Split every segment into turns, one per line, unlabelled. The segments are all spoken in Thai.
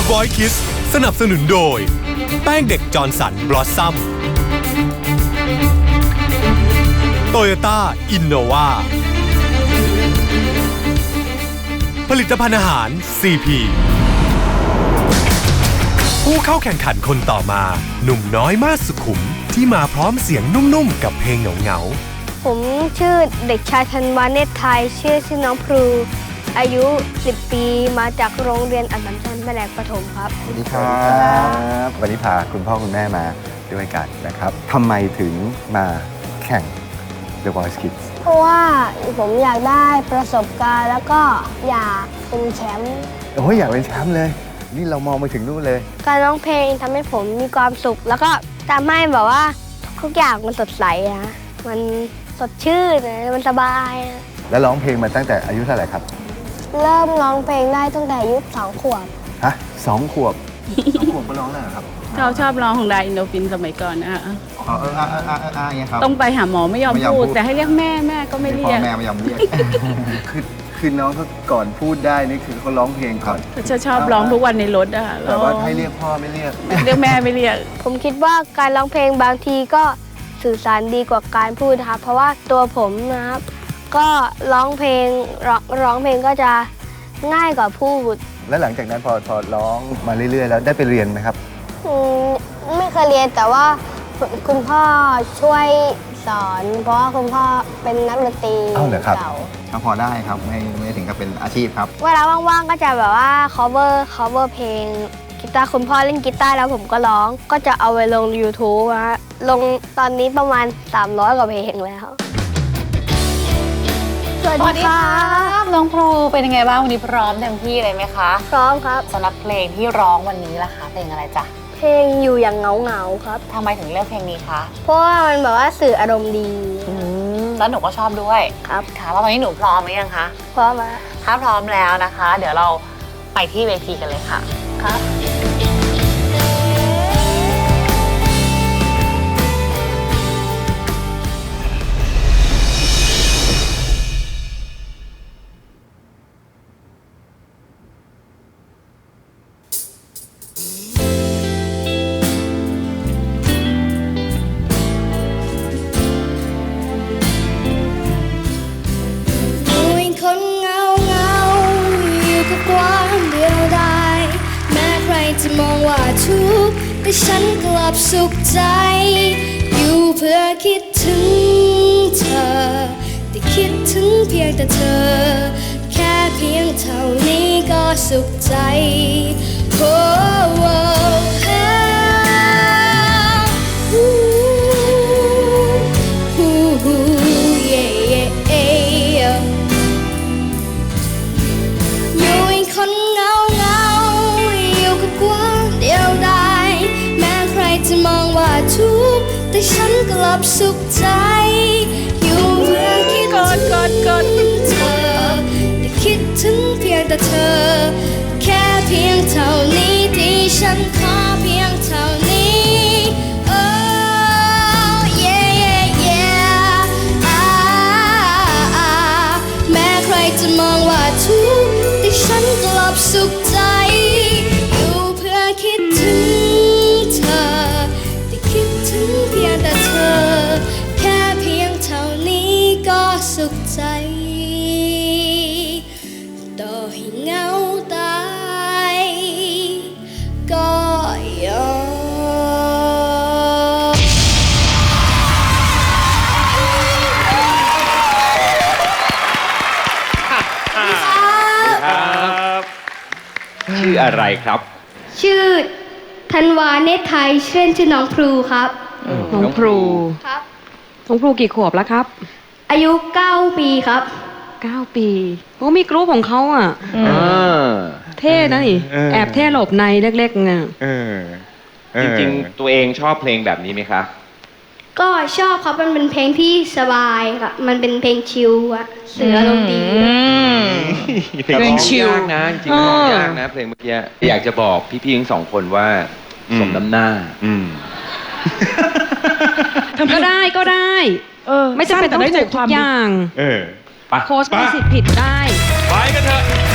The Voice Kids สนับสนุนโดย แป้งเด็กจอร์นสันบลอสซัมโตโยต้าอินโนวาผลิตภัณฑ์อาหาร CP ผู้เข้าแข่งขันคนต่อมา หนุ่มน้อยมาสสุขุม ที่มาพร้อมเสียงนุ่มๆ กับเพลงเหงาๆ
ผมชื่อเด็กชายธันวาเนตรไทย ชื่อชื่อน้องพลู อายุ 10 ปีมาจากโรงเรียนอัสสัมชัญแผนกประถมครับ
สวัสดีครับวันนี้พาคุณพ่อคุณแม่มาด้วยกันนะครับทำไมถึงมาแข่ง The Voice Kids
เพราะว่าผมอยากได้ประสบการณ์แล้วก็อยากเป็นแชมป์
โอ้ยอยากเป็นแชมป์เลย นี่เรามองไปถึงนู่นเลย
การร้องเพลงทำให้ผมมีความสุข แล้วก็ทำให้แบบว่าทุกอย่างมันสดใสนะมันสดชื่นนะมันสบายนะ
แล้วร้องเพลงมาตั้งแต่อายุเท่าไหร่ครับ
เริ่มร้องเพลงได้ตั้งแต่อายุสองขวบ
ฮะสองขวบสองขวบก็ร้องแล้วเหรอครับ
ชอบชอบร้องของดาอินโดฟินสมัยก่อนนะคะ
อ๋อเอออ่าอ่าอ่าอ่าอย่างเงี้ยครับ
ต้องไปหาหมอไม่ยอม
ไม่ยอม
พูด
พูด
แต่ให้เรียกแม่แม่ก็ไม่เรี
พ่
ย
อกแม่ไม่ยอมเรียกคือคือน้องเขาก่อนพูดได้นี่คือเขาร้องเพลงก่อน
จะชอบร้องทุกวันในรถอะ
แต่ว่าให้เรียกพ่อไม่เรียก
เรียกแม่ไม่เรียก
ผมคิดว่าการร้องเพลงบางทีก็สื่อสารดีกว่าการพูดนะครับ เพราะว่าตัวผมนะครับ ก็ร้องเพลงร้องร้องเพลงก็จะง่ายกว่าพูด
แล้วหลังจากนั้นพอพอร้องมาเรื่อย ๆ แล้วได้ไปเรียนไหมครับ
อืมไม่เคยเรียนแต่ว่าคุณคุณพ่อช่วยสอน เพราะว่าคุณพ่อเป็นนักดนตรี
อ้าวเหรอครับ
เก่า
ก็พอได้ครับไม่ไม่ถึงกับเป็นอาชีพครับ
เวลาว่างๆก็จะแบบว่า cover cover เพลงกีตาร์คุณพ่อเล่นกีตาร์แล้วผมก็ร้องก็จะเอาไปลง YouTube นะฮะลงตอนนี้ประมาณ 300 กว่าเพลงแล้วส วัส
สวัส
ดี
ดี
ค
ค
รั
รับบน้องครูเป็นยังไงบ้างวันนี้พร้อมเต็มที่เลยไหมคะ
พร้อมครับ
สำหรับเพลงที่ร้องวันนี้ล่ะคะเพลงอะไรจ๊ะ
เพลงอยู่อย่างเหงาเหงาๆครับ
ทำไมถึงเลือกเพลงนี้คะ
เพราะว่ามันแบบว่าสื่ออารมณ์ดี
อืมแล้วหนูก็ชอบด้วย
ครับ
ค่ะแล้วตอนนี้หนูพร้อมหรือยังคะ
เพราะว่า
ถ้าพร้อมแล้วนะคะ เดี๋ยวเราไปที่เวทีกันเลยค่ะ
ครับ
แต่ฉันกลับสุขใจ อยู่เพื่อคิดถึงเธอ แต่คิดถึงเพียงแต่เธอ แค่เพียงเท่านี้ก็สุขใจโอ้ แต่ฉันกลับสุขใจ อยู่เพื่อคิด
กดกดกด
ถึงเธอแต่คิดถึงเพียงแต่เธอ แค่เพียงเท่านี้ที่ฉันขอเพียงเท่านี้ Oh yeah yeah yeah อ่าอ่าแม้ใครจะมองว่าทุกข์แต่ฉันกลับสุข
ออะไรครับ
ชื่อธันวาเนตรไทยเช่นชื่อน้องพลูครับ
น้องพลู
ครับ
น้องพลูกี่ขวบแล้วครับ
อายุ9ปีครับ
9ปีโอ้มีกรุ๊ปของเขาอะ
อ่า
เท่นะนี่
เออ
แอบเท่หลบในเล็กๆเนี่ย
เออจริงๆ ตัวเองชอบเพลงแบบนี้ไหมคะ
ก็ชอบครับมันเป็นเพลงที่สบายครับมันเป็นเพลงชิลอะสื่ออารมณ์ดี
เพลงร้องยากนะจริงๆร้องยากนะเพลงเมื่อกี้อยากจะบอกพี่ๆทั้งสองคนว่าสมน้ำหน้า
ก็ได้ก็ได้
เออ
ไม่จำเป็นต้องถูกทุกอย่าง
เออไป
โค้ชมีสิทธิ์ผิดได้
ไปกันเถอะ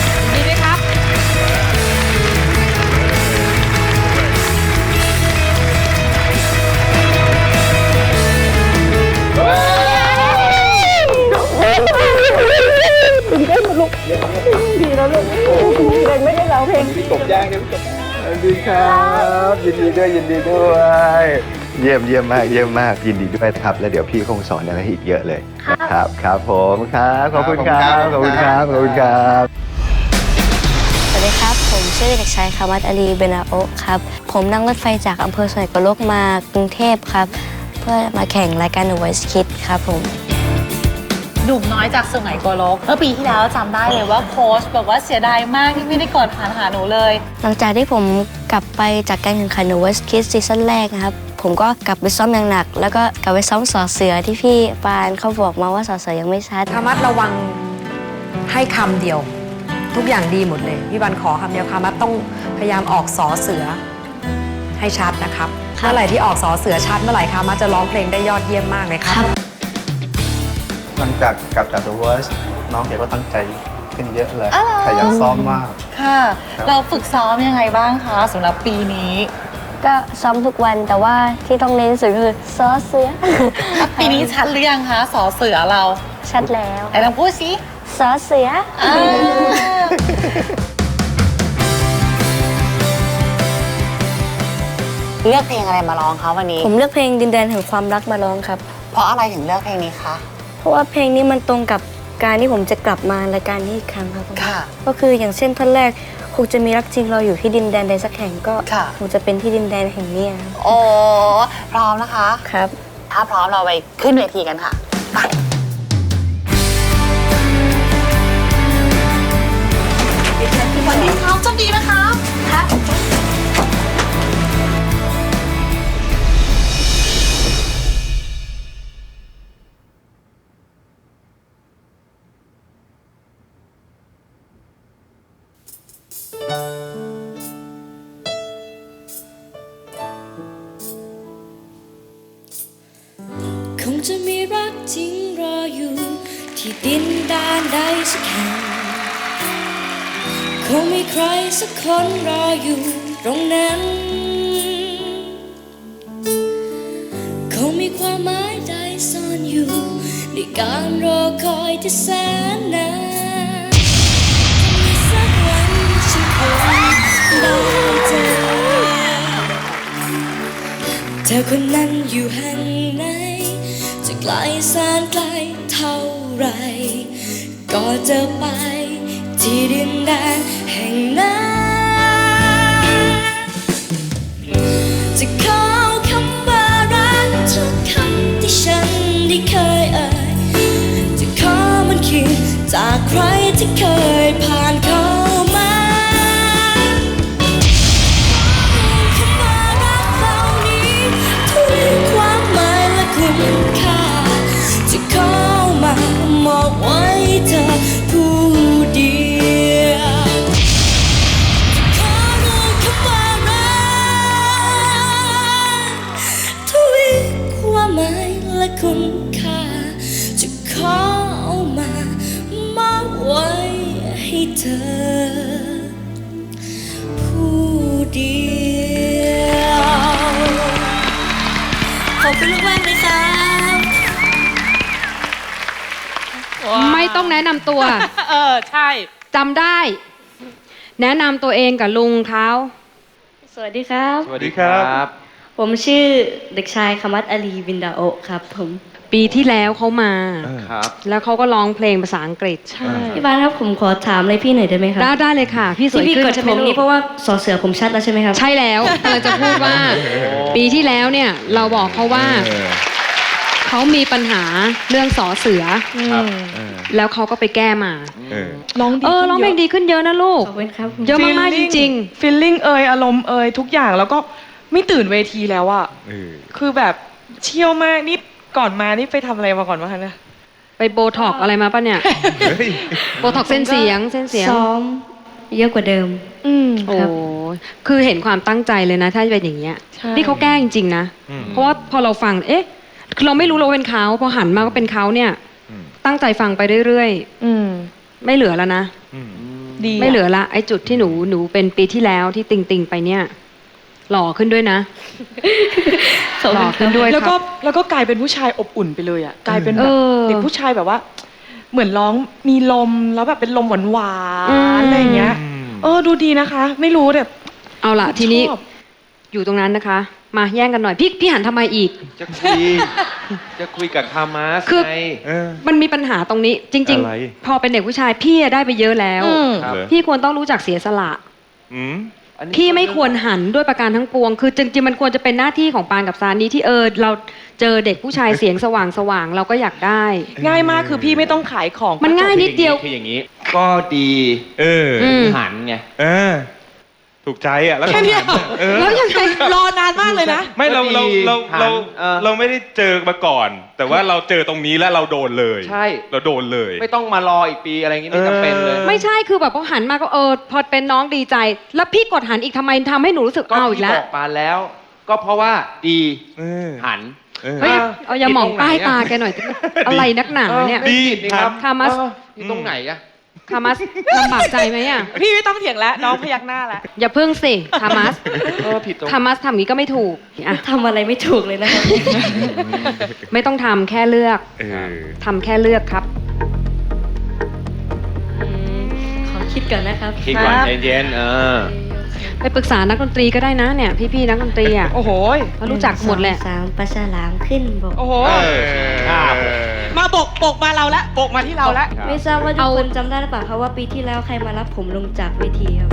กบย่างเนี่ยพี่กบสวัสดีครับ ยินดีด้วยยินดีด้วย เยี่ยมเยี่ยมมากเยี่ยมมากยินดีด้วยครับแล้วเดี๋ยวพี่คงสอนอะไรให้อีกเยอะเลยนะครับครับผมครับขอบคุณครับขอบคุณครับขอบคุณครับ
สวัสดีครับ ผมชื่อเด็กชายคามัตอาลีเบนาโอะครับ ผมนั่งรถไฟจากอำเภอสวยกโลกมากรุงเทพครับ เพื่อมาแข่งรายการ The Voice Kids ครับผม
หนุ่มน้อยจากสุไหงโกลกเมื่อปีที่แล้วจำได้เลยว่าโค้ชบอกว่าเสียดายมากที่ไม่ได้กดผ่านหาหนูเลย
หลังจากที่ผมกลับไปจากการแข่งขัน The Voice Kids ซีซั่นแรกนะครับ ผมก็กลับไปซ้อมอย่างหนัก แล้วก็กลับไปซ้อมสอเสือที่พี่ปานเขาบอกมาว่าสอเสือยังไม่ชัด
คามัดระวังให้คำเดียว ทุกอย่างดีหมดเลย พี่บันขอคำเดียวคามัดต้องพยายามออกสอเสือให้ชัดนะครับ
ครับ
เมื่อไหร่ที่ออกสอเสือชัดเมื่อไหร่คามัดจะร้องเพลงได้ยอดเยี่ยมมากเลยครับ
หลังจากกลับจาก The Voice น้องเก๋ก็ตั้งใจขึ้นเยอะเลย
อ้าวเหรอ
ขยันซ้อมมาก
ค่ะ
ครับ
เราฝึกซ้อมยังไงบ้างคะสำหรับปีนี้
ก็ซ้อมทุกวันแต่ว่าที่ต้องเน้นสุดคือซอเสือ
ปีนี้ชัดหรือยังคะสอเสือเรา
ชัดแล้ว
ไหนลองพูดสิ
ซอเสือ
อ่าเลือกเพลงอะไรมาร้องคะวันนี้
ผมเลือกเพลงดินแดนแห่งความรักมาร้องครับ
เพราะอะไรถึงเลือกเพลงนี้คะ
เพ ราะว่าเพลงนี้มันตรงกับการที่ผมจะกลับมารายการนี้อีกครั้งครับผม
ค่ะ
ก็คืออย่างเช่นท่อนแรกคงจะมีรักจริงเราอยู่ที่ดินแดนใดสักแห่งก็
ค่ะ
คงจะเป็นที่ดินแดนแห่งเนี้ยครับ
โอ้พร้อมนะคะ
ครับ
ถ้าพร้อมเราไปขึ้นเวทีกันค่ะ ไปวันนี้ครับโชคดีนะคะครับ
งมีใครสักคนรออยู่ตรงนั้น คงมีความหมายใดซ่อนอยู่ ในการรอคอยที่แสนนานมีสักวันฉันคงได้เจอเธอคนนั้นอยู่แห่งไหน จะไกลแสนไกลเท่าไร ก็จะไป ที่ดินแดนแห่งนั้น จะขอคำว่ารักทุกคำที่ฉันได้เคยเอ่ย จะขอมันคืนจากใครที่เคยผ่านเข้ามาคำว่ารักเหล่านี้ทุกความหมายและคุณค่า จะเข้ามามอบไว้เธอ คุณค่า จะขอเอามามอบไว้ให้เธอ ผู้เดียวขอบคุณมากๆเลยครับ
ไม่ต้องแนะนำตัว
เออ ใช่
จำได้ แนะนำตัวเองกับลุงเขา
สวัสดีครับ
สวัสดีครับ
ผมชื่อเด็กชายคามัตอาลีบินดาโอะครับ ผม
ปีที่แล้วเขามา
ครับ
แล้วเขาก็ร้องเพลงภาษาอังกฤษใช่
พี่บานครับผมขอถามอะไรพี่หน่อยได้ไหมครับ
ได้ได้เลยค่ะ พี่สวย
ที่พี่
ขึ้น
กด
ใช่ไห
ผมม
ลู
นี่
ก
เพราะว่าสอเสือผมชัดแล้วใช่ไหมครับ
ใช่แล้วเออจะพูดว่า ปีที่แล้วเนี่ยเราบอกเขาว่าเขามีปัญหาเรื่องสอเสือ
ครับเออ
แล้วเขาก็ไปแก้มา
เออ
ร้องดี
เออร้องเพลงดีขึ้นเยอะนะลูก
ขอบคุณครับ
เยอะมากๆจริง
ฟิลลิ่งเอยอารมณ์เอยทุกอย่างแล้วก็ ไม่ตื่นเวทีแล้วอะ
เออ
คือแบบเชี่ยวมากนี่ก่อนมานี่ไปทำอะไรมาก่อนวะคะเนี่ย
ๆไปโบท็อกอะไรมาปะเนี่ย
เฮ้ย
โบท็อกเส้นเสียงเส้นเสียง
ซ้อมเยอะกว่าเดิม
อืม
โอ้คือเห็นความตั้งใจเลยนะ ถ้าเป็นอย่างเงี้ย
ใช่
นี่เขาแก้จริงๆนะ
อืม
เพราะว่าพอเราฟัง เอ๊ะ คือเราไม่รู้เราเป็นเขาพอหันมาก็เป็นเขาเนี่ย
อืม
ตั้งใจฟังไปเรื่อย
อืม
ๆ ไม่เหลือแล้วนะ
อืม
ดี
ไม่เหลือละไอ้จุดที่หนูหนูเป็นปีที่แล้วที่ติงติงๆไปเนี่ย หล่อขึ้นด้วยนะ หล่อขึ้นด้วย
แล้ว
ค
ก็
รับ
แล้วก็กลายเป็นผู้ชายอบอุ่นไปเลยอะกลายเป็นแบบ
เออ
เด็กผู้ชายแบบว่า เหมือนร้องมีลมแล้วแบบเป็นลมหวานหวา
อืม
นอะไรอย่างเงี้ย
อืม
เออดูดีนะคะ ไม่รู้แต่
เอาล่ะทีนี้
ชอบ
อยู่ตรงนั้นนะคะ มาแย่งกันหน่อยพี่พี่หันทำไมอีก
จะคุย จะคุยกับคามาส
คือ
ไง
มันมีปัญหาตรงนี้ จริง
อะไร
ๆ พอเป็นเด็กผู้ชายพี่อะได้ไปเยอะแล้ว
อืม
ครับ
พี่ควรต้องรู้จักเสียสละ
อืม
อันนี้
พี่ไม่ควรหันด้วยประการทั้งปวง คือจริงๆมันควรจะเป็นหน้าที่ของปานกับซานี้ที่เออเราเจอเด็กผู้ชายเสียงสว่างสว่างๆเราก็อยากได้
ง่ายมากคือพี่ไม่ต้องขายของ
มันง่ายนิดเดียว
คืออย่างนี้ ก็ดี
เออ
อืม
หันไง
เออ ถูกใจอะแล้ว
แค่เนี้ย
เออ
แล้วยังไง
รอนานมากเลยนะ
ไม่เราเราเรา
หัน
เรา
เออ
เราไม่ได้เจอมาก่อน แต่ว่าเราเจอตรงนี้แล้วเราโดนเลย
ใช่
เราโดนเลย
ไม่ต้องมารออีกปีอะไรอย่างงี้ไม่จำเป็นเลย
ไม่ใช่คือแบบพอหันมาก็เออพอเป็นน้องดีใจ แล้วพี่กดหันอีกทำไมทำให้หนูรู้สึก
ก็
เอาอีก
พี่
แล้
บ
ว
อกปานแล้ว ก็เพราะว่าดี
เออ
หัน
เออ
เฮ้ยเอาอย่าหมองป้ายตาแกหน่อยอะไรนักหนาเนี่ย
ดี
นี่ครับ
คามัส
เออนี่ตรงไหนอะ
คามัสลำบากใจไหมอะ
พี่ไม่ต้องเถียงแล้วน้องพยักหน้าแล้ว
อย่าพึ่งสิคามัส
เออผิดตรง
คามัสทำอย่างนี้ก็ไม่ถูกอะ
ทำอะไรไม่ถูกเลยนะคะ
ไม่ต้องทำแค่เลือก
เออ
ทำแค่เลือกครับ
ขอคิดก่อนนะครับ
คิดก่อนเย็นๆเออ
ไปปรึกษานักดนตรีก็ได้นะเนี่ย พี่ๆนักดนตรีอะ
โอ้โหย
เขารู้จักหมดแหละ
สามปลาฉลามขึ้นบก
โอ้โห
เออ
ครับ
มาบกบกมาเราละบกมาที่เราละ
ไม่ทราบว่าทุก
เอา
คนจำได้หรือเปล่าคะว่าปีที่แล้วใครมารับผมลงจากเวทีครับ